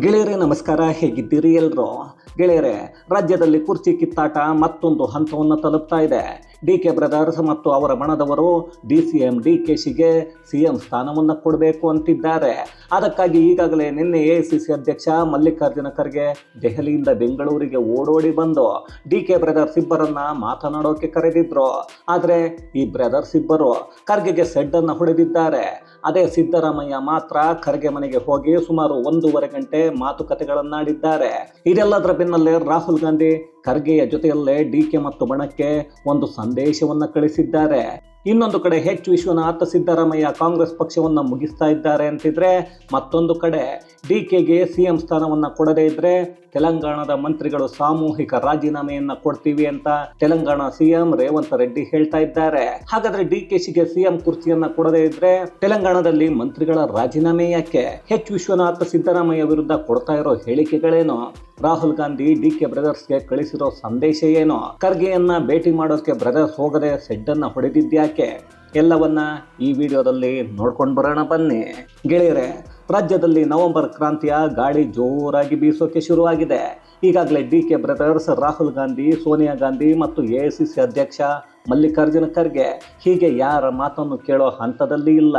ಗೆಳೆಯರೇ ನಮಸ್ಕಾರ. ಹೇಗಿದ್ದೀರಿ ಎಲ್ಲರೂ ಗೆಳೆಯರೇ ರಾಜ್ಯದಲ್ಲಿ ಕುರ್ಚಿ ಕಿತ್ತಾಟ ಮತ್ತೊಂದು ಹಂತವನ್ನು ತಲುಪ್ತಾ ಇದೆ. ಡಿ ಕೆ ಬ್ರದರ್ಸ್ ಮತ್ತು ಅವರ ಬಣದವರು D C M D K ಶಿಗೆ C M ಸ್ಥಾನವನ್ನು ಕೊಡಬೇಕು ಅಂತಿದ್ದಾರೆ. ಅದಕ್ಕಾಗಿ ಈಗಾಗಲೇ ನಿನ್ನೆ ಎ ಸಿ ಸಿ ಅಧ್ಯಕ್ಷ ಮಲ್ಲಿಕಾರ್ಜುನ ಖರ್ಗೆ ದೆಹಲಿಯಿಂದ ಬೆಂಗಳೂರಿಗೆ ಓಡೋಡಿ ಬಂದು ಡಿ ಕೆ ಬ್ರದರ್ಸ್ ಇಬ್ಬರನ್ನ ಮಾತನಾಡೋಕೆ ಕರೆದಿದ್ರು. ಆದರೆ ಈ ಬ್ರದರ್ಸ್ ಇಬ್ಬರು ಖರ್ಗೆಗೆ ಸೆಡ್ಡನ್ನು ಹೊಡೆದಿದ್ದಾರೆ. ಅದೇ ಸಿದ್ದರಾಮಯ್ಯ ಮಾತ್ರ ಖರ್ಗೆ ಮನೆಗೆ ಹೋಗಿ ಸುಮಾರು ಒಂದೂವರೆ ಗಂಟೆ ಮಾತುಕತೆಗಳನ್ನಾಡಿದ್ದಾರೆ. ಇದೆಲ್ಲದರ ಬೆನ್ನಲ್ಲೇ ರಾಹುಲ್ ಗಾಂಧಿ ಖರ್ಗೆಯ ಜೊತೆಯಲ್ಲೇ ಡಿ ಕೆ ಮತ್ತು ಬಣಕ್ಕೆ ಒಂದು ಸಂದೇಶವನ್ನು ಕಳಿಸಿದ್ದಾರೆ. ಇನ್ನೊಂದು ಕಡೆ ಹೆಚ್ ವಿಶ್ವನಾಥ ಸಿದ್ದರಾಮಯ್ಯ ಕಾಂಗ್ರೆಸ್ ಪಕ್ಷವನ್ನು ಮುಗಿಸ್ತಾ ಇದ್ದಾರೆ ಅಂತಿದ್ರೆ ಮತ್ತೊಂದು ಕಡೆ ಡಿ ಕೆಗೆ ಸಿ ಎಂ ಸ್ಥಾನವನ್ನು ಕೊಡದೇ ಇದ್ರೆ ತೆಲಂಗಾಣದ ಮಂತ್ರಿಗಳು ಸಾಮೂಹಿಕ ರಾಜೀನಾಮೆಯನ್ನ ಕೊಡ್ತೀವಿ ಅಂತ ತೆಲಂಗಾಣ ಸಿಎಂ ರೇವಂತ್ ರೆಡ್ಡಿ ಹೇಳ್ತಾ ಇದ್ದಾರೆ. ಹಾಗಾದ್ರೆ ಡಿ ಕೆ ಶಿಗೆ ಸಿಎಂ ಕುರ್ಚಿಯನ್ನ ಕೊಡದೇ ಇದ್ರೆ ತೆಲಂಗಾಣದಲ್ಲಿ ಮಂತ್ರಿಗಳ ರಾಜೀನಾಮೆ ಯಾಕೆ? ಹೆಚ್ ವಿಶ್ವನಾಥ್ ಸಿದ್ದರಾಮಯ್ಯ ವಿರುದ್ಧ ಕೊಡ್ತಾ ಇರೋ ಹೇಳಿಕೆಗಳೇನು? ರಾಹುಲ್ ಗಾಂಧಿ ಡಿ ಕೆ ಬ್ರದರ್ಸ್ಗೆ ಕಳಿಸಿರೋ ಸಂದೇಶ ಏನು? ಖರ್ಗೆಯನ್ನ ಭೇಟಿ ಮಾಡೋಕ್ಕೆ ಬ್ರದರ್ಸ್ ಹೋಗದೆ ಸೆಡ್ಡನ್ನ ಹೊಡೆದಿದ್ಯಾಕೆ ಎಲ್ಲವನ್ನ ಈ ವಿಡಿಯೋದಲ್ಲಿ ನೋಡ್ಕೊಂಡು ಬರೋಣ ಬನ್ನಿ. ಗೆಳೆಯರೆ, ರಾಜ್ಯದಲ್ಲಿ ನವೆಂಬರ್ ಕ್ರಾಂತಿಯ ಗಾಳಿ ಜೋರಾಗಿ ಬೀಸೋಕೆ ಶುರುವಾಗಿದೆ. ಈಗಾಗಲೇ D K brothers, Rahul Gandhi, Sonia Gandhi ಮತ್ತು ಎ ಸಿ ಸಿ ಅಧ್ಯಕ್ಷ ಮಲ್ಲಿಕಾರ್ಜುನ ಖರ್ಗೆ ಹೀಗೆ ಯಾರ ಮಾತನ್ನು ಕೇಳೋ ಹಂತದಲ್ಲಿ ಇಲ್ಲ.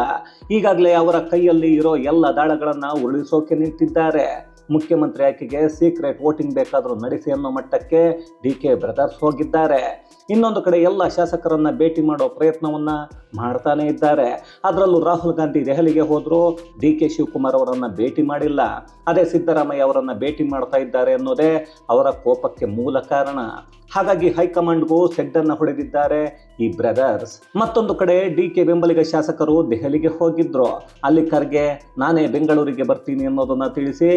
ಈಗಾಗಲೇ ಅವರ ಕೈಯಲ್ಲಿ ಇರೋ ಎಲ್ಲ ದಾಳಗಳನ್ನು ಉರುಳಿಸೋಕೆ ನಿಂತಿದ್ದಾರೆ. ಮುಖ್ಯಮಂತ್ರಿ ಆಯ್ಕೆಗೆ ಸೀಕ್ರೆಟ್ ವೋಟಿಂಗ್ ಬೇಕಾದರೂ ನಡೆಸಿ ಅನ್ನೋ ಮಟ್ಟಕ್ಕೆ ಡಿ ಕೆ ಬ್ರದರ್ಸ್ ಹೋಗಿದ್ದಾರೆ. ಇನ್ನೊಂದು ಕಡೆ ಎಲ್ಲ ಶಾಸಕರನ್ನು ಭೇಟಿ ಮಾಡೋ ಪ್ರಯತ್ನವನ್ನು ಮಾಡ್ತಾನೆ ಇದ್ದಾರೆ. ಅದರಲ್ಲೂ ರಾಹುಲ್ ಗಾಂಧಿ ದೆಹಲಿಗೆ ಹೋದರೂ ಡಿ ಕೆ ಶಿವಕುಮಾರ್ ಅವರನ್ನು ಭೇಟಿ ಮಾಡಿಲ್ಲ. ಅದೇ ಸಿದ್ದರಾಮಯ್ಯ ಅವರನ್ನು ಭೇಟಿ ಮಾಡ್ತಾ ಇದ್ದಾರೆ ಅನ್ನೋದೇ ಅವರ ಕೋಪಕ್ಕೆ ಮೂಲ ಕಾರಣ. ಹಾಗಾಗಿ ಹೈಕಮಾಂಡ್ಗೂ ಸೆಡ್ಡನ್ನು ಹೊಡೆದಿದ್ದಾರೆ ಈ ಬ್ರದರ್ಸ್. ಮತ್ತೊಂದು ಕಡೆ ಡಿ ಕೆ ಬೆಂಬಲಿಗ ಶಾಸಕರು ದೆಹಲಿಗೆ ಹೋಗಿದ್ರು. ಅಲ್ಲಿ ಖರ್ಗೆ, ನಾನೇ ಬೆಂಗಳೂರಿಗೆ ಬರ್ತೀನಿ ಅನ್ನೋದನ್ನ ತಿಳಿಸಿ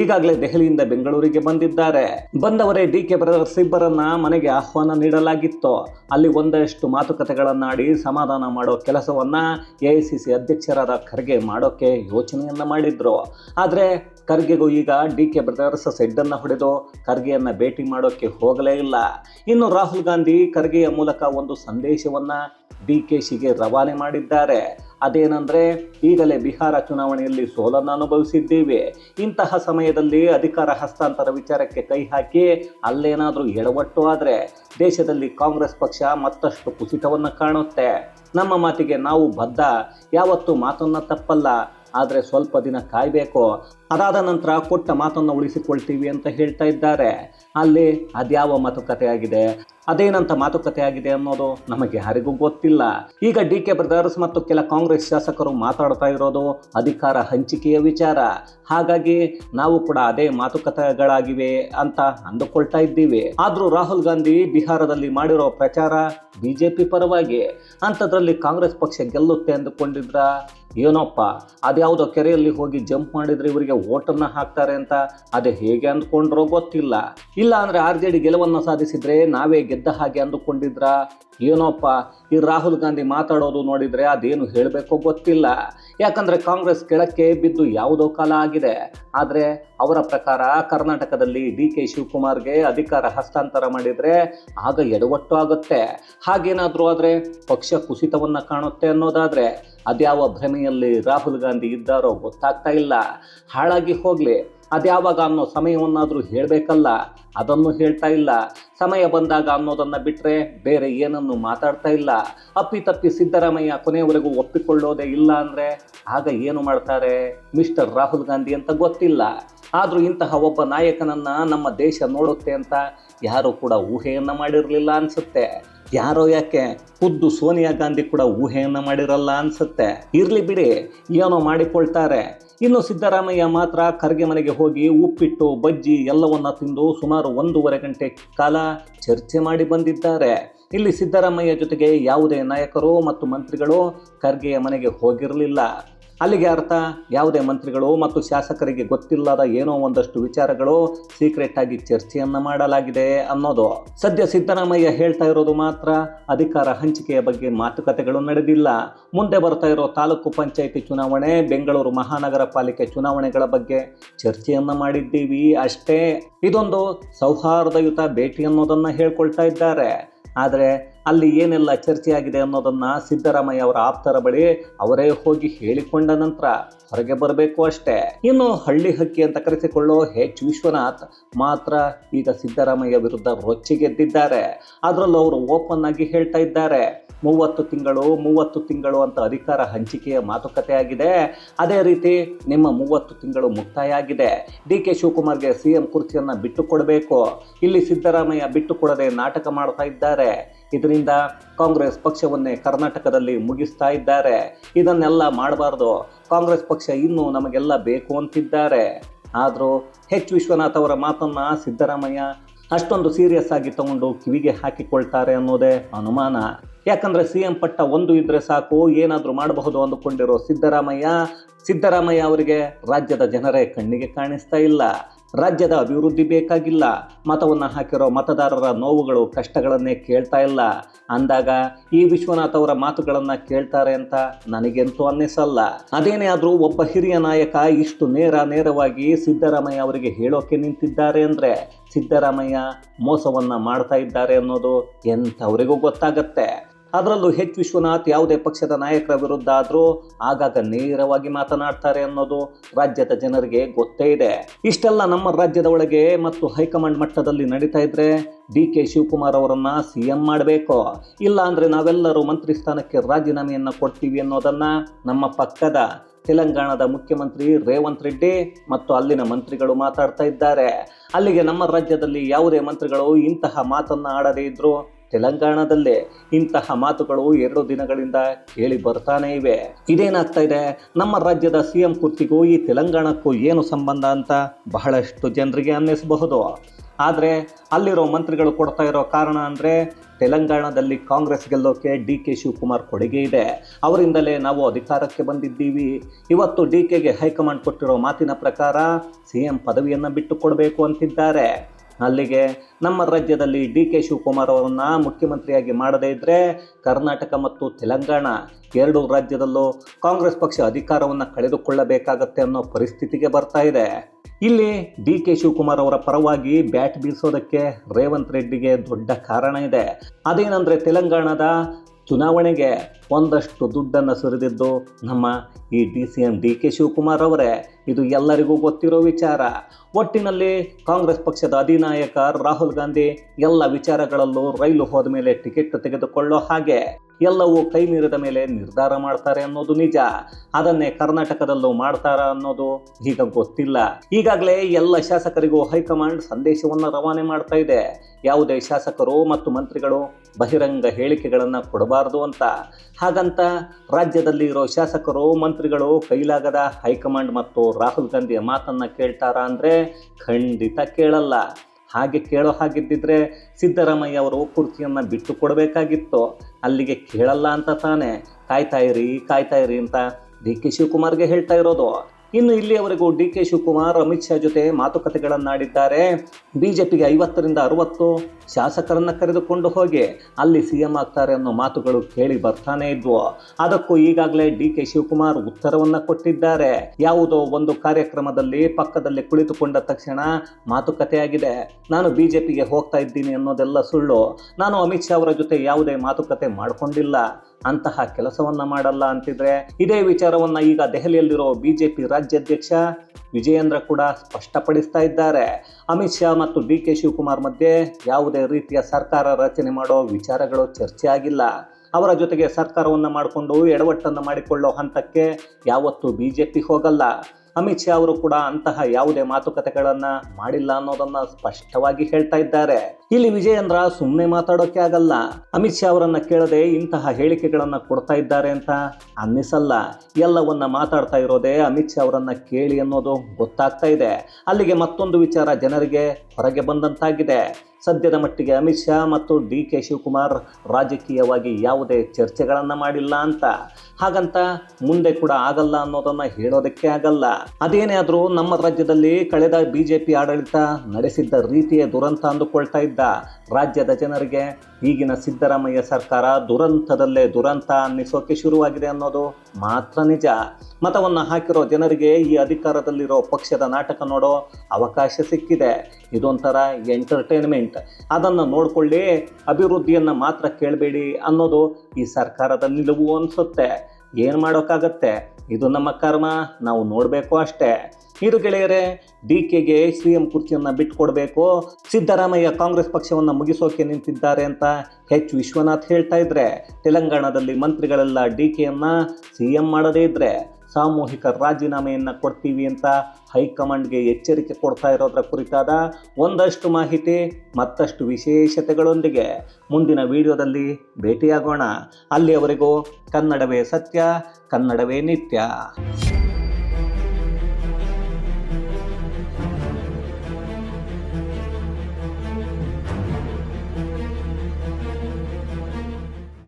ಈಗಾಗಲೇ ದೆಹಲಿಯಿಂದ ಬೆಂಗಳೂರಿಗೆ ಬಂದಿದ್ದಾರೆ. ಬಂದವರೇ ಡಿ ಕೆ ಬ್ರದರ್ಸ್ ಇಬ್ಬರನ್ನ ಮನೆಗೆ ಆಹ್ವಾನ ನೀಡಲಾಗಿತ್ತು. ಅಲ್ಲಿ ಒಂದಷ್ಟು ಮಾತುಕತೆಗಳನ್ನಾಡಿ ಸಮಾಧಾನ ಮಾಡೋ ಕೆಲಸವನ್ನ ಎ ಐ ಸಿ ಸಿ ಅಧ್ಯಕ್ಷರಾದ ಖರ್ಗೆ ಮಾಡೋಕೆ ಯೋಚನೆಯನ್ನ ಮಾಡಿದ್ರು. ಆದರೆ ಖರ್ಗೆಗೂ ಈಗ ಡಿ ಕೆ ಬ್ರದರ್ಸ್ ಸೆಡ್ಡನ್ನು ಹೊಡೆದು ಖರ್ಗೆಯನ್ನು ಭೇಟಿ ಮಾಡೋಕ್ಕೆ ಹೋಗಲೇ ಇಲ್ಲ. ಇನ್ನು ರಾಹುಲ್ ಗಾಂಧಿ ಖರ್ಗೆಯ ಮೂಲಕ ಒಂದು ಸಂದೇಶವನ್ನು ಡಿ ಕೆ ಶಿಗೆ ರವಾನೆ ಮಾಡಿದ್ದಾರೆ. ಅದೇನೆಂದರೆ, ಈಗಲೇ ಬಿಹಾರ ಚುನಾವಣೆಯಲ್ಲಿ ಸೋಲನ್ನು ಅನುಭವಿಸಿದ್ದೀವಿ. ಇಂತಹ ಸಮಯದಲ್ಲಿ ಅಧಿಕಾರ ಹಸ್ತಾಂತರ ವಿಚಾರಕ್ಕೆ ಕೈ ಹಾಕಿ ಅಲ್ಲೇನಾದರೂ ಎಡವಟ್ಟು ಆದರೆ ದೇಶದಲ್ಲಿ ಕಾಂಗ್ರೆಸ್ ಪಕ್ಷ ಮತ್ತಷ್ಟು ಕುಸಿತವನ್ನು ಕಾಣುತ್ತೆ. ನಮ್ಮ ಮಾತಿಗೆ ನಾವು ಬದ್ಧ. ಯಾವತ್ತೂ ಮಾತನ್ನು ತಪ್ಪಲ್ಲ. ಆದರೆ ಸ್ವಲ್ಪ ದಿನ ಕಾಯಬೇಕು. ಅದಾದ ನಂತರ ಕೊಟ್ಟ ಮಾತನ್ನು ಉಳಿಸಿಕೊಳ್ತೀವಿ ಅಂತ ಹೇಳ್ತಾ ಇದ್ದಾರೆ. ಅಲ್ಲಿ ಅದ್ಯಾವ ಮಾತುಕತೆ ಆಗಿದೆ ಅದೇನಂತ ಮಾತುಕತೆ ಆಗಿದೆ ಅನ್ನೋದು ನಮಗೆ ಯಾರಿಗೂ ಗೊತ್ತಿಲ್ಲ. ಈಗ ಡಿ ಕೆ ಬ್ರದರ್ಸ್ ಮತ್ತು ಕೆಲ ಕಾಂಗ್ರೆಸ್ ಶಾಸಕರು ಮಾತಾಡ್ತಾ ಇರೋದು ಅಧಿಕಾರ ಹಂಚಿಕೆಯ ವಿಚಾರ. ಹಾಗಾಗಿ ನಾವು ಕೂಡ ಅದೇ ಮಾತುಕತೆಗಳಾಗಿವೆ ಅಂತ ಅಂದುಕೊಳ್ತಾ ಇದ್ದೀವಿ. ಆದರೂ ರಾಹುಲ್ ಗಾಂಧಿ ಬಿಹಾರದಲ್ಲಿ ಮಾಡಿರೋ ಪ್ರಚಾರ ಬಿಜೆಪಿ ಪರವಾಗಿ. ಅಂಥದ್ರಲ್ಲಿ ಕಾಂಗ್ರೆಸ್ ಪಕ್ಷ ಗೆಲ್ಲುತ್ತೆ ಅಂದುಕೊಂಡಿದ್ರ? ಏನೋಪ್ಪ ಅದ್ಯಾವುದೋ ಕೆರೆಯಲ್ಲಿ ಹೋಗಿ ಜಂಪ್ ಮಾಡಿದ್ರೆ ಇವರಿಗೆ ಓಟನ್ನು ಹಾಕ್ತಾರೆ ಅಂತ? ಅದೇ ಹೇಗೆ ಅಂದ್ಕೊಂಡ್ರೋ ಗೊತ್ತಿಲ್ಲ. ಇಲ್ಲ ಅಂದರೆ ಆರ್ ಜೆ ಡಿ ಗೆಲುವನ್ನು ಸಾಧಿಸಿದ್ರೆ ನಾವೇ ಗೆದ್ದ ಹಾಗೆ ಅಂದುಕೊಂಡಿದ್ರ? ಏನೋಪ್ಪ, ಈ ರಾಹುಲ್ ಗಾಂಧಿ ಮಾತಾಡೋದು ನೋಡಿದರೆ ಅದೇನು ಹೇಳಬೇಕೋ ಗೊತ್ತಿಲ್ಲ. ಯಾಕಂದರೆ ಕಾಂಗ್ರೆಸ್ ಕೆಳಕ್ಕೆ ಬಿದ್ದು ಯಾವುದೋ ಕಾಲ ಆಗಿದೆ. ಆದರೆ ಅವರ ಪ್ರಕಾರ ಕರ್ನಾಟಕದಲ್ಲಿ ಡಿ ಕೆ ಶಿವಕುಮಾರ್ಗೆ ಅಧಿಕಾರ ಹಸ್ತಾಂತರ ಮಾಡಿದರೆ ಆಗ ಎಡವಟ್ಟು ಆಗುತ್ತೆ. ಹಾಗೇನಾದರೂ ಆದರೆ ಪಕ್ಷ ಕುಸಿತವನ್ನು ಕಾಣುತ್ತೆ ಅನ್ನೋದಾದರೆ ಅದ್ಯಾವ ಭ್ರಮೆಯಲ್ಲಿ ರಾಹುಲ್ ಗಾಂಧಿ ಇದ್ದಾರೋ ಗೊತ್ತಾಗ್ತಾ ಇಲ್ಲ. ಹಾಳಾಗಿ ಹೋಗಲಿ. ಅದ್ಯಾವಾಗ ಅನ್ನೋ ಸಮಯವನ್ನಾದರೂ ಹೇಳಬೇಕಲ್ಲ. ಅದನ್ನು ಹೇಳ್ತಾ ಇಲ್ಲ. ಸಮಯ ಬಂದಾಗ ಅನ್ನೋದನ್ನು ಬಿಟ್ಟರೆ ಬೇರೆ ಏನನ್ನು ಮಾತಾಡ್ತಾ ಇಲ್ಲ. ಅಪ್ಪಿತಪ್ಪಿ ಸಿದ್ದರಾಮಯ್ಯ ಕೊನೆಯವರೆಗೂ ಒಪ್ಪಿಕೊಳ್ಳೋದೇ ಇಲ್ಲ ಅಂದರೆ ಆಗ ಏನು ಮಾಡ್ತಾರೆ ಮಿಸ್ಟರ್ ರಾಹುಲ್ ಗಾಂಧಿ ಅಂತ ಗೊತ್ತಿಲ್ಲ. ಆದರೂ ಇಂತಹ ಒಬ್ಬ ನಾಯಕನನ್ನು ನಮ್ಮ ದೇಶ ನೋಡುತ್ತೆ ಅಂತ ಯಾರೂ ಕೂಡ ಊಹೆಯನ್ನು ಮಾಡಿರಲಿಲ್ಲ ಅನಿಸುತ್ತೆ. ಯಾರೋ ಯಾಕೆ ಖುದ್ದು ಸೋನಿಯಾ ಗಾಂಧಿ ಕೂಡ ಊಹೆಯನ್ನು ಮಾಡಿರಲ್ಲ ಅನಿಸುತ್ತೆ. ಇರಲಿ ಬಿಡಿ, ಏನೋ ಮಾಡಿಕೊಳ್ತಾರೆ. ಇನ್ನು ಸಿದ್ದರಾಮಯ್ಯ ಮಾತ್ರ ಖರ್ಗೆ ಮನೆಗೆ ಹೋಗಿ ಉಪ್ಪಿಟ್ಟು, ಬಜ್ಜಿ ಎಲ್ಲವನ್ನ ತಿಂದು ಸುಮಾರು ಒಂದೂವರೆ ಗಂಟೆ ಕಾಲ ಚರ್ಚೆ ಮಾಡಿ ಬಂದಿದ್ದಾರೆ. ಇಲ್ಲಿ ಸಿದ್ದರಾಮಯ್ಯ ಜೊತೆಗೆ ಯಾವುದೇ ನಾಯಕರು ಮತ್ತು ಮಂತ್ರಿಗಳು ಖರ್ಗೆಯ ಮನೆಗೆ ಹೋಗಿರಲಿಲ್ಲ. ಅಲ್ಲಿಗೆ ಅರ್ಥ, ಯಾವುದೇ ಮಂತ್ರಿಗಳು ಮತ್ತು ಶಾಸಕರಿಗೆ ಗೊತ್ತಿಲ್ಲದ ಏನೋ ಒಂದಷ್ಟು ವಿಚಾರಗಳು ಸೀಕ್ರೆಟ್ ಆಗಿ ಚರ್ಚೆಯನ್ನ ಮಾಡಲಾಗಿದೆ ಅನ್ನೋದು. ಸದ್ಯ ಸಿದ್ದರಾಮಯ್ಯ ಹೇಳ್ತಾ ಇರೋದು ಮಾತ್ರ ಅಧಿಕಾರ ಹಂಚಿಕೆಯ ಬಗ್ಗೆ ಮಾತುಕತೆಗಳು ನಡೆದಿಲ್ಲ. ಮುಂದೆ ಬರ್ತಾ ಇರೋ ತಾಲೂಕು ಪಂಚಾಯಿತಿ ಚುನಾವಣೆ, ಬೆಂಗಳೂರು ಮಹಾನಗರ ಪಾಲಿಕೆ ಚುನಾವಣೆಗಳ ಬಗ್ಗೆ ಚರ್ಚೆಯನ್ನ ಮಾಡಿದ್ದೀವಿ ಅಷ್ಟೇ. ಇದೊಂದು ಸೌಹಾರ್ದಯುತ ಭೇಟಿ ಅನ್ನೋದನ್ನ ಹೇಳ್ಕೊಳ್ತಾ ಇದ್ದಾರೆ. ಆದರೆ ಅಲ್ಲಿ ಏನೆಲ್ಲ ಚರ್ಚೆಯಾಗಿದೆ ಅನ್ನೋದನ್ನ ಸಿದ್ದರಾಮಯ್ಯ ಅವರ ಆಪ್ತರ ಬಳಿ ಅವರೇ ಹೋಗಿ ಹೇಳಿಕೊಂಡ ನಂತರ ಹೊರಗೆ ಬರಬೇಕು ಅಷ್ಟೇ. ಇನ್ನು ಹಳ್ಳಿ ಹಕ್ಕಿ ಅಂತ ಕರೆಸಿಕೊಳ್ಳೋ ಹೆಚ್ ವಿಶ್ವನಾಥ್ ಮಾತ್ರ ಈಗ ಸಿದ್ದರಾಮಯ್ಯ ವಿರುದ್ಧ ರೊಚ್ಚಿಗೆದ್ದಿದ್ದಾರೆ. ಅದರಲ್ಲೂ ಅವರು ಓಪನ್ ಆಗಿ ಹೇಳ್ತಾ ಇದ್ದಾರೆ. ಮೂವತ್ತು ತಿಂಗಳು ಮೂವತ್ತು ತಿಂಗಳು ಅಂತ ಅಧಿಕಾರ ಹಂಚಿಕೆಯ ಮಾತುಕತೆ ಆಗಿದೆ ಅದೇ ರೀತಿ ನಿಮ್ಮ ಮೂವತ್ತು ತಿಂಗಳು ಮುಕ್ತಾಯ ಆಗಿದೆ. ಡಿ ಕೆ ಶಿವಕುಮಾರ್ಗೆ ಸಿ ಎಂ ಕುರ್ಚಿಯನ್ನು ಬಿಟ್ಟುಕೊಡಬೇಕು. ಇಲ್ಲಿ ಸಿದ್ದರಾಮಯ್ಯ ಬಿಟ್ಟುಕೊಡದೆ ನಾಟಕ ಮಾಡ್ತಾ ಇದ್ದಾರೆ. ಇದರಿಂದ ಕಾಂಗ್ರೆಸ್ ಪಕ್ಷವನ್ನೇ ಕರ್ನಾಟಕದಲ್ಲಿ ಮುಗಿಸ್ತಾ ಇದ್ದಾರೆ. ಇದನ್ನೆಲ್ಲ ಮಾಡಬಾರ್ದು. ಕಾಂಗ್ರೆಸ್ ಪಕ್ಷ ಇನ್ನೂ ನಮಗೆಲ್ಲ ಬೇಕು ಅಂತಿದ್ದಾರೆ. ಆದರೂ ಹೆಚ್ ವಿಶ್ವನಾಥ್ ಅವರ ಮಾತನ್ನು ಸಿದ್ದರಾಮಯ್ಯ ಅಷ್ಟೊಂದು ಸೀರಿಯಸ್ ಆಗಿ ತಗೊಂಡು ಕಿವಿಗೆ ಹಾಕಿಕೊಳ್ತಾರೆ ಅನ್ನೋದೇ ಅನುಮಾನ. ಯಾಕಂದ್ರೆ ಸಿ ಎಂ ಪಟ್ಟ ಒಂದು ಇದ್ರೆ ಸಾಕು, ಏನಾದರೂ ಮಾಡಬಹುದು ಅಂದುಕೊಂಡಿರೋ ಸಿದ್ದರಾಮಯ್ಯ ಸಿದ್ದರಾಮಯ್ಯ ಅವರಿಗೆ ರಾಜ್ಯದ ಜನರೇ ಕಣ್ಣಿಗೆ ಕಾಣಿಸ್ತಾ ಇಲ್ಲ. ರಾಜ್ಯದ ಅಭಿವೃದ್ಧಿ ಬೇಕಾಗಿಲ್ಲ. ಮತವನ್ನು ಹಾಕಿರೋ ಮತದಾರರ ನೋವುಗಳು, ಕಷ್ಟಗಳನ್ನೇ ಕೇಳ್ತಾ ಇಲ್ಲ. ಅಂದಾಗ ಈ ವಿಶ್ವನಾಥ್ ಅವರ ಮಾತುಗಳನ್ನು ಕೇಳ್ತಾರೆ ಅಂತ ನನಗೆಂತೂ ಅನ್ನಿಸಲ್ಲ. ಅದೇನೇ ಆದರೂ ಒಬ್ಬ ಹಿರಿಯ ನಾಯಕ ಇಷ್ಟು ನೇರ ನೇರವಾಗಿ ಸಿದ್ದರಾಮಯ್ಯ ಅವರಿಗೆ ಹೇಳೋಕೆ ನಿಂತಿದ್ದಾರೆ ಅಂದರೆ ಸಿದ್ದರಾಮಯ್ಯ ಮೋಸವನ್ನು ಮಾಡ್ತಾ ಇದ್ದಾರೆ ಅನ್ನೋದು ಎಂಥವರಿಗೂ ಗೊತ್ತಾಗತ್ತೆ. ಅದರಲ್ಲೂ ಹೆಚ್ ವಿಶ್ವನಾಥ್ ಯಾವುದೇ ಪಕ್ಷದ ನಾಯಕರ ವಿರುದ್ಧ ಆದರೂ ಆಗಾಗ ನೇರವಾಗಿ ಮಾತನಾಡ್ತಾರೆ ಅನ್ನೋದು ರಾಜ್ಯದ ಜನರಿಗೆ ಗೊತ್ತೇ ಇದೆ. ಇಷ್ಟೆಲ್ಲ ನಮ್ಮ ರಾಜ್ಯದ ಒಳಗೆ ಮತ್ತು ಹೈಕಮಾಂಡ್ ಮಟ್ಟದಲ್ಲಿ ನಡೀತಾ ಇದ್ರೆ ಡಿ ಕೆ ಶಿವಕುಮಾರ್ ಅವರನ್ನ ಸಿ ಎಂ ಮಾಡಬೇಕು. ಇಲ್ಲ ಅಂದ್ರೆ ನಾವೆಲ್ಲರೂ ಮಂತ್ರಿ ಸ್ಥಾನಕ್ಕೆ ರಾಜೀನಾಮೆಯನ್ನ ಕೊಡ್ತೀವಿ ಅನ್ನೋದನ್ನ ನಮ್ಮ ಪಕ್ಕದ ತೆಲಂಗಾಣದ ಮುಖ್ಯಮಂತ್ರಿ ರೇವಂತ್ ರೆಡ್ಡಿ ಮತ್ತು ಅಲ್ಲಿನ ಮಂತ್ರಿಗಳು ಮಾತಾಡ್ತಾ ಇದ್ದಾರೆ. ಅಲ್ಲಿಗೆ ನಮ್ಮ ರಾಜ್ಯದಲ್ಲಿ ಯಾವುದೇ ಮಂತ್ರಿಗಳು ಇಂತಹ ಮಾತನ್ನ ಆಡದೇ ಇದ್ರು ತೆಲಂಗಾಣದಲ್ಲೇ ಇಂತಹ ಮಾತುಗಳು ಎರಡು ದಿನಗಳಿಂದ ಕೇಳಿ ಬರ್ತಾನೆ ಇವೆ. ಇದೇನಾಗ್ತಾ ಇದೆ? ನಮ್ಮ ರಾಜ್ಯದ ಸಿಎಂ ಕುರ್ತಿಗೂ ಈ ತೆಲಂಗಾಣಕ್ಕೂ ಏನು ಸಂಬಂಧ ಅಂತ ಬಹಳಷ್ಟು ಜನರಿಗೆ ಅನ್ನಿಸಬಹುದು. ಆದರೆ ಅಲ್ಲಿರೋ ಮಂತ್ರಿಗಳು ಕೊಡ್ತಾ ಇರೋ ಕಾರಣ ಅಂದರೆ ತೆಲಂಗಾಣದಲ್ಲಿ ಕಾಂಗ್ರೆಸ್ ಗೆಲ್ಲೋಕೆ ಡಿ ಕೆ ಶಿವಕುಮಾರ್ ಕೊಡುಗೆ ಇದೆ. ಅವರಿಂದಲೇ ನಾವು ಅಧಿಕಾರಕ್ಕೆ ಬಂದಿದ್ದೀವಿ. ಇವತ್ತು ಡಿ ಕೆಗೆ ಹೈಕಮಾಂಡ್ ಕೊಟ್ಟಿರೋ ಮಾತಿನ ಪ್ರಕಾರ ಸಿ ಎಂ ಪದವಿಯನ್ನು ಬಿಟ್ಟು ಕೊಡಬೇಕು ಅಂತಿದ್ದಾರೆ. ಅಲ್ಲಿಗೆ ನಮ್ಮ ರಾಜ್ಯದಲ್ಲಿ ಡಿ ಕೆ ಶಿವಕುಮಾರ್ ಅವರನ್ನು ಮುಖ್ಯಮಂತ್ರಿಯಾಗಿ ಮಾಡದೇ ಇದ್ದರೆ ಕರ್ನಾಟಕ ಮತ್ತು ತೆಲಂಗಾಣ ಎರಡು ರಾಜ್ಯದಲ್ಲೂ ಕಾಂಗ್ರೆಸ್ ಪಕ್ಷ ಅಧಿಕಾರವನ್ನು ಕಳೆದುಕೊಳ್ಳಬೇಕಾಗತ್ತೆ ಅನ್ನೋ ಪರಿಸ್ಥಿತಿಗೆ ಬರ್ತಾ ಇದೆ. ಇಲ್ಲಿ ಡಿ ಕೆ ಶಿವಕುಮಾರ್ ಅವರ ಪರವಾಗಿ ಬ್ಯಾಟ್ ಬೀಸೋದಕ್ಕೆ ರೇವಂತ್ ರೆಡ್ಡಿಗೆ ದೊಡ್ಡ ಕಾರಣ ಇದೆ. ಅದೇನಂದ್ರೆ ತೆಲಂಗಾಣದ ಚುನಾವಣೆಗೆ ಒಂದಷ್ಟು ದುಡ್ಡನ್ನು ಸುರಿದಿದ್ದು ನಮ್ಮ ಈ D C M D K Shivakumar ಅವರೇ. ಇದು ಎಲ್ಲರಿಗೂ ಗೊತ್ತಿರೋ ವಿಚಾರ. ಒಟ್ಟಿನಲ್ಲಿ ಕಾಂಗ್ರೆಸ್ ಪಕ್ಷದ ಅಧಿನಾಯಕ ರಾಹುಲ್ ಗಾಂಧಿ ಎಲ್ಲ ವಿಚಾರಗಳಲ್ಲೂ ರೈಲು ಹೋದ ಮೇಲೆ ಟಿಕೆಟ್ ತೆಗೆದುಕೊಳ್ಳೋ ಹಾಗೆ ಎಲ್ಲವೂ ಕೈ ಮೀರಿದ ಮೇಲೆ ನಿರ್ಧಾರ ಮಾಡ್ತಾರೆ ಅನ್ನೋದು ನಿಜ. ಅದನ್ನೇ ಕರ್ನಾಟಕದಲ್ಲೂ ಮಾಡ್ತಾರ ಅನ್ನೋದು ಈಗ ಗೊತ್ತಿಲ್ಲ. ಈಗಾಗಲೇ ಎಲ್ಲ ಶಾಸಕರಿಗೂ ಹೈಕಮಾಂಡ್ ಸಂದೇಶವನ್ನು ರವಾನೆ ಮಾಡ್ತಾ ಇದೆ. ಯಾವುದೇ ಶಾಸಕರು ಮತ್ತು ಮಂತ್ರಿಗಳು ಬಹಿರಂಗ ಹೇಳಿಕೆಗಳನ್ನು ಕೊಡಬಾರದು ಅಂತ. ಹಾಗಂತ ರಾಜ್ಯದಲ್ಲಿ ಇರೋ ಶಾಸಕರು, ಮಂತ್ರಿಗಳು ಕೈಲಾಗದ ಹೈಕಮಾಂಡ್ ಮತ್ತು ರಾಹುಲ್ ಗಾಂಧಿಯ ಮಾತನ್ನ ಕೇಳ್ತಾರ ಅಂದ್ರೆ ಖಂಡಿತ ಕೇಳಲ್ಲ. ಹಾಗೆ ಕೇಳೋ ಹಾಗಿದ್ದಿದ್ರೆ ಸಿದ್ದರಾಮಯ್ಯ ಅವರು ಕುರ್ಚಿಯನ್ನು ಬಿಟ್ಟು ಕೊಡಬೇಕಾಗಿತ್ತು. ಅಲ್ಲಿಗೆ ಕೇಳಲ್ಲ ಅಂತ ತಾನೆ. ಕಾಯ್ತಾ ಇರಿ ಕಾಯ್ತಾ ಇರಿ ಅಂತ ಡಿ ಕೆ ಶಿವಕುಮಾರ್ಗೆ ಹೇಳ್ತಾ ಇರೋದು. ಇನ್ನು ಇಲ್ಲಿಯವರೆಗೂ ಡಿ ಕೆ ಶಿವಕುಮಾರ್, ಅಮಿತ್ ಶಾ ಜೊತೆ ಮಾತುಕತೆಗಳನ್ನಾಡಿದ್ದಾರೆ. ಬಿಜೆಪಿಗೆ ಐವತ್ತರಿಂದ ಅರವತ್ತು ಶಾಸಕರನ್ನು ಕರೆದುಕೊಂಡು ಹೋಗಿ ಅಲ್ಲಿ ಸಿ ಎಂ ಆಗ್ತಾರೆ ಅನ್ನೋ ಮಾತುಗಳು ಕೇಳಿ ಬರ್ತಾನೆ ಇದ್ವು. ಅದಕ್ಕೂ ಈಗಾಗಲೇ ಡಿ ಕೆ ಶಿವಕುಮಾರ್ ಉತ್ತರವನ್ನು ಕೊಟ್ಟಿದ್ದಾರೆ. ಯಾವುದೋ ಒಂದು ಕಾರ್ಯಕ್ರಮದಲ್ಲಿ ಪಕ್ಕದಲ್ಲಿ ಕುಳಿತುಕೊಂಡ ತಕ್ಷಣ ಮಾತುಕತೆಯಾಗಿದೆ. ನಾನು ಬಿಜೆಪಿಗೆ ಹೋಗ್ತಾ ಇದ್ದೀನಿ ಅನ್ನೋದೆಲ್ಲ ಸುಳ್ಳು. ನಾನು ಅಮಿತ್ ಶಾ ಅವರ ಜೊತೆ ಯಾವುದೇ ಮಾತುಕತೆ ಮಾಡಿಕೊಂಡಿಲ್ಲ. ಅಂತಹ ಕೆಲಸವನ್ನ ಮಾಡಲ್ಲ ಅಂತಿದ್ರೆ ಇದೇ ವಿಚಾರವನ್ನ ಈಗ ದೆಹಲಿಯಲ್ಲಿರೋ ಬಿಜೆಪಿ ರಾಜ್ಯಾಧ್ಯಕ್ಷ ವಿಜಯೇಂದ್ರ ಕೂಡ ಸ್ಪಷ್ಟಪಡಿಸ್ತಾ ಇದ್ದಾರೆ. ಅಮಿತ್ ಶಾ ಮತ್ತು ಡಿ ಕೆ ಶಿವಕುಮಾರ್ ಮಧ್ಯೆ ಯಾವುದೇ ರೀತಿಯ ಸರ್ಕಾರ ರಚನೆ ಮಾಡೋ ವಿಚಾರಗಳು ಚರ್ಚೆ ಆಗಿಲ್ಲ. ಅವರ ಜೊತೆಗೆ ಸರ್ಕಾರವನ್ನು ಮಾಡಿಕೊಂಡು ಎಡವಟ್ಟನ್ನು ಮಾಡಿಕೊಳ್ಳೋ ಹಂತಕ್ಕೆ ಯಾವತ್ತೂ ಬಿಜೆಪಿ ಹೋಗಲ್ಲ. ಅಮಿತ್ ಶಾ ಅವರು ಕೂಡ ಅಂತಹ ಯಾವುದೇ ಮಾತುಕತೆಗಳನ್ನ ಮಾಡಿಲ್ಲ ಅನ್ನೋದನ್ನ ಸ್ಪಷ್ಟವಾಗಿ ಹೇಳ್ತಾ ಇದ್ದಾರೆ. ಇಲ್ಲಿ ವಿಜಯೇಂದ್ರ ಸುಮ್ಮನೆ ಮಾತಾಡೋಕೆ ಆಗಲ್ಲ. ಅಮಿತ್ ಶಾ ಅವರನ್ನ ಕೇಳದೆ ಇಂತಹ ಹೇಳಿಕೆಗಳನ್ನ ಕೊಡ್ತಾ ಇದ್ದಾರೆ ಅಂತ ಅನ್ನಿಸಲ್ಲ. ಎಲ್ಲವನ್ನ ಮಾತಾಡ್ತಾ ಇರೋದೇ ಅಮಿತ್ ಶಾ ಅವರನ್ನ ಕೇಳಿ ಅನ್ನೋದು ಗೊತ್ತಾಗ್ತಾ ಇದೆ. ಅಲ್ಲಿಗೆ ಮತ್ತೊಂದು ವಿಚಾರ ಜನರಿಗೆ ಹೊರಗೆ ಬಂದಂತಾಗಿದೆ. ಸದ್ಯದ ಮಟ್ಟಿಗೆ ಅಮಿತ್ ಶಾ ಮತ್ತು ಡಿ ಕೆ ಶಿವಕುಮಾರ್ ರಾಜಕೀಯವಾಗಿ ಯಾವುದೇ ಚರ್ಚೆಗಳನ್ನು ಮಾಡಿಲ್ಲ ಅಂತ. ಹಾಗಂತ ಮುಂದೆ ಕೂಡ ಆಗಲ್ಲ ಅನ್ನೋದನ್ನು ಹೇಳೋದಕ್ಕೆ ಆಗಲ್ಲ. ಅದೇನೇ ಆದರೂ ನಮ್ಮ ರಾಜ್ಯದಲ್ಲಿ ಕಳೆದ ಬಿಜೆಪಿ ಆಡಳಿತ ನಡೆಸಿದ್ದ ರೀತಿಯ ದುರಂತ ಅಂದುಕೊಳ್ತಾ ಇದ್ದ. ರಾಜ್ಯದ ಜನರಿಗೆ ಈಗಿನ ಸಿದ್ದರಾಮಯ್ಯ ಸರ್ಕಾರ ದುರಂತದಲ್ಲೇ ದುರಂತ ಅನ್ನಿಸೋಕೆ ಶುರುವಾಗಿದೆ ಅನ್ನೋದು ಮಾತ್ರ ನಿಜ. ಮತವನ್ನು ಹಾಕಿರೋ ಜನರಿಗೆ ಈ ಅಧಿಕಾರದಲ್ಲಿರೋ ಪಕ್ಷದ ನಾಟಕ ನೋಡೋ ಅವಕಾಶ ಸಿಕ್ಕಿದೆ. ಇದೊಂಥರ ಎಂಟರ್ಟೈನ್ಮೆಂಟ್. ಅದನ್ನು ನೋಡಿಕೊಳ್ಳಿ, ಅಭಿವೃದ್ಧಿಯನ್ನು ಮಾತ್ರ ಕೇಳಬೇಡಿ ಅನ್ನೋದು ಈ ಸರ್ಕಾರದ ನಿಲುವು ಅನಿಸುತ್ತೆ. ಏನು ಮಾಡೋಕ್ಕಾಗತ್ತೆ ಇದು ನಮ್ಮ ಕರ್ಮ, ನಾವು ನೋಡಬೇಕು ಅಷ್ಟೇ. ಇದು ಗೆಳೆಯರೆ, ಡಿ ಕೆಗೆ ಸಿ ಎಂ ಕುರ್ಚಿಯನ್ನು ಬಿಟ್ಕೊಡ್ಬೇಕು. ಸಿದ್ದರಾಮಯ್ಯ ಕಾಂಗ್ರೆಸ್ ಪಕ್ಷವನ್ನು ಮುಗಿಸೋಕೆ ನಿಂತಿದ್ದಾರೆ ಅಂತ ಎಚ್ ವಿಶ್ವನಾಥ್ ಹೇಳ್ತಾ ಇದ್ರೆ. ತೆಲಂಗಾಣದಲ್ಲಿ ಮಂತ್ರಿಗಳೆಲ್ಲ ಡಿ ಕೆಯನ್ನು ಸಿ ಎಂ ಮಾಡದೇ ಇದ್ರೆ ಸಾಮೂಹಿಕ ರಾಜೀನಾಮೆಯನ್ನು ಕೊಡ್ತೀವಿ ಅಂತ ಹೈಕಮಾಂಡ್ಗೆ ಎಚ್ಚರಿಕೆ ಕೊಡ್ತಾ ಇರೋದ್ರ ಕುರಿತಾದ ಒಂದಷ್ಟು ಮಾಹಿತಿ, ಮತ್ತಷ್ಟು ವಿಶೇಷತೆಗಳೊಂದಿಗೆ ಮುಂದಿನ ವಿಡಿಯೋದಲ್ಲಿ ಭೇಟಿಯಾಗೋಣ. ಅಲ್ಲಿಯವರೆಗೂ ಕನ್ನಡವೇ ಸತ್ಯ, ಕನ್ನಡವೇ ನಿತ್ಯ.